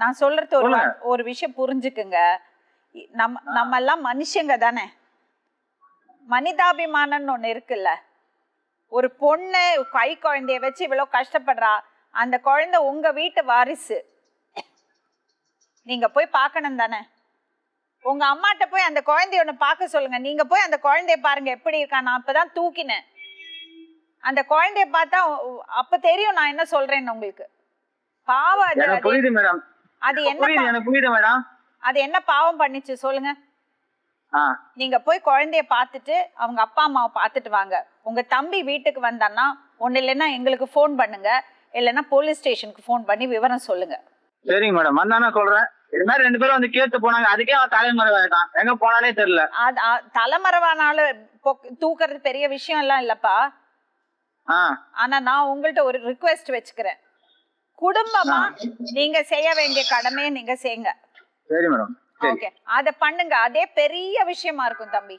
நான் சொல்றது ஒரு ஒரு விஷயம் புரிஞ்சுக்குங்க. நம்ம நம்ம எல்லாம் மனுஷங்க தானே. மனிதாபிமானம்னு ஒண்ணு இருக்குல்ல. ஒரு பொண்ணு கை குழந்தைய வச்சு இவ்வளவு கஷ்டப்படுறா. அந்த குழந்தை உங்க வீட்டு வாரிசு. நீங்க போய் பார்க்கணும் தானே. உங்க அம்மாட்ட போய் அந்த குழந்தைய ஒண்ணு பார்க்க சொல்லுங்க. நீங்க போய் அந்த குழந்தைய பாருங்க எப்படி இருக்கா? நான் அப்பதான் தூக்கினேன். அந்த குழந்தைய பார்த்தா அப்ப தெரியும் நான் என்ன சொல்றேன்னு உங்களுக்கு. பாவம் புரியுது மேடம் அது என்ன எனக்கு புரியுது மேடம் அது என்ன பாவம் பண்ணிச்சு சொல்லுங்க. நீங்க போய் குழந்தைய பார்த்துட்டு அவங்க அப்பா அம்மாவை பார்த்துட்டு வாங்க. உங்க தம்பி வீட்டுக்கு வந்தான்னா ஒண்ணு இல்லைன்னா எங்களுக்கு ஃபோன் பண்ணுங்க. இல்லைன்னா போலீஸ் ஸ்டேஷனுக்கு ஃபோன் பண்ணி விவரம் சொல்லுங்க. சரிங்க மேடம் வந்தானா சொல்றேன். இது மாதிரி ரெண்டு பேரும் வந்து கேட்டு போனாங்க. அதுக்கே அவன் தலைமுறை ஆயிட்டான் எங்க போனானே தெரியல. தலைமறைவானால தூக்குறது பெரிய விஷயம் எல்லாம் இல்லப்பா ஆனா நான் உங்கள்ட்ட ஒரு ரிக்வெஸ்ட் வச்சுக்கிறேன். குடும்பமா நீங்க செய்ய வேண்டிய கடமையை நீங்க செய்யுங்க சரி மேடம். ஓகே. அத பண்ணுங்க. அதே பெரிய விஷயமா இருக்கும் தம்பி.